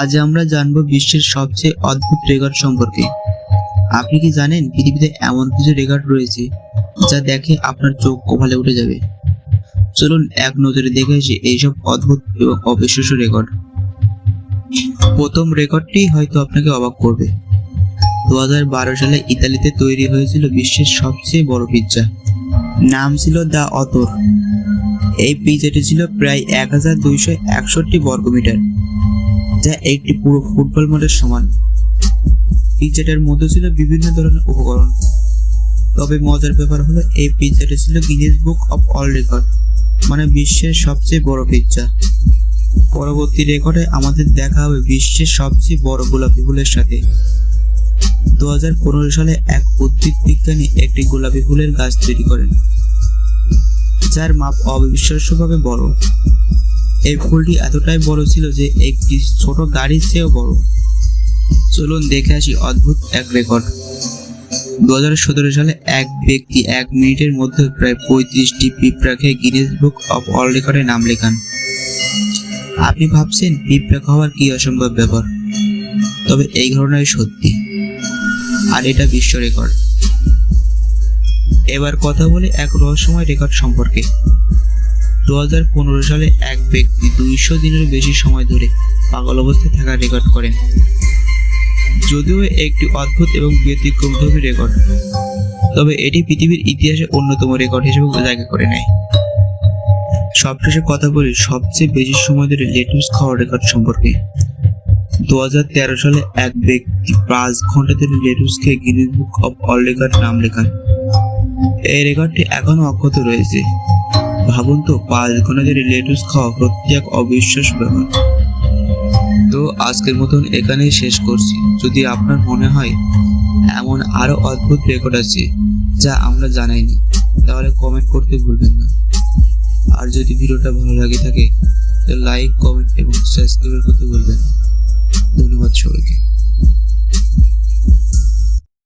আজ আমরা জানব বিশ্বের সবচেয়ে অদ্ভুত রেকর্ড সম্পর্কে। আপনি কি জানেন পৃথিবীতে এমন কিছু রেকর্ড রয়েছে যা দেখে আপনার চোখ কপালে উঠে যাবে? চলুন এক নজরে দেখে আসি এইসব অদ্ভুত এবং অবিশ্বাস্য রেকর্ড। প্রথম রেকর্ডটি হয়তো আপনাকে অবাক করবে। দু বারো সালে ইতালিতে তৈরি হয়েছিল বিশ্বের সবচেয়ে বড় পিৎজা। নাম ছিল দ্য অতর। এই পিৎজাটি ছিল প্রায় এক হাজার দুইশো একষট্টি বর্গমিটার। যা একটি পুরো ফুটবল মাঠের সমান। পিৎজাটার মধ্যে ছিল বিভিন্ন ধরনের উপকরণ। তবে মজার ব্যাপার হলো, এই পিৎজাটি ছিল Guinness book of all record মানে বিশ্বের সবচেয়ে বড় পিৎজা পরবর্তী রেকর্ডে আমাদের দেখা হবে বিশ্বের সবচেয়ে বড় গোলাপি ফুলের সাথে। দু হাজার পনেরো সালে এক উদ্ভিদ বিজ্ঞানী একটি গোলাপি ফুলের গাছ তৈরি করেন, যার মাপ অবিশ্বাস্যভাবে বড়। এই ফুলটি এতটাই বড় ছিল যে একটি ছোট গাড়ির চেয়েও বড়। চলুন দেখে আসি অদ্ভুত এক রেকর্ড। দুই হাজার সতেরো সালে এক ব্যক্তি এক মিনিটের মধ্যে প্রায় পঁয়ত্রিশটি পিঁপড়া খেয়ে গিনেস বুক অফ অল রেকর্ডে নাম লেখান। আপনি ভাবছেন পিঁপড়া খাওয়ার কি অসম্ভব ব্যাপার? তবে এই ঘটনাই সত্যি। আর এটা বিশ্ব রেকর্ড। এবার কথা বলি এক রহস্যময় রেকর্ড সম্পর্কে। দু হাজার পনেরো সালে এক ব্যক্তি দুইশো দিনের বেশি সময় ধরে পাগল অবস্থায় থাকার রেকর্ড করেন। যদিও একটি অদ্ভুত এবং ব্যতিক্রমধর্মী রেকর্ড তবে এটি পৃথিবীর ইতিহাসে অন্যতম রেকর্ড হিসেবে জায়গা করে নেয়। সবশেষে কথা বলি, সবচেয়ে বেশি সময় ধরে লেটুস খাওয়ার রেকর্ড সম্পর্কে। দু হাজার তেরো সালে এক ব্যক্তি পাঁচ ঘণ্টা ধরে লেটুস খেয়ে Guinness book of all record নাম লেখান। এই রেকর্ডটি এখনও অক্ষত রয়েছে। ভাবুন তো, পাঁচ ঘণ্টা ধরে লেটুস খাওয়া প্রত্যেক এক অবিশ্বাস ব্যাপার। তো আজকের মতন এখানেই শেষ করছি। যদি আপনার মনে হয় এমন আরও অদ্ভুত রেকর্ড আছে যা আমরা জানাইনি, তাহলে কমেন্ট করতে ভুলবেন না। আর যদি ভিডিওটা ভালো লাগে থাকে, তো লাইক কমেন্ট এবং সাবস্ক্রাইব করতে ভুলবেন না। ধন্যবাদ সবাইকে।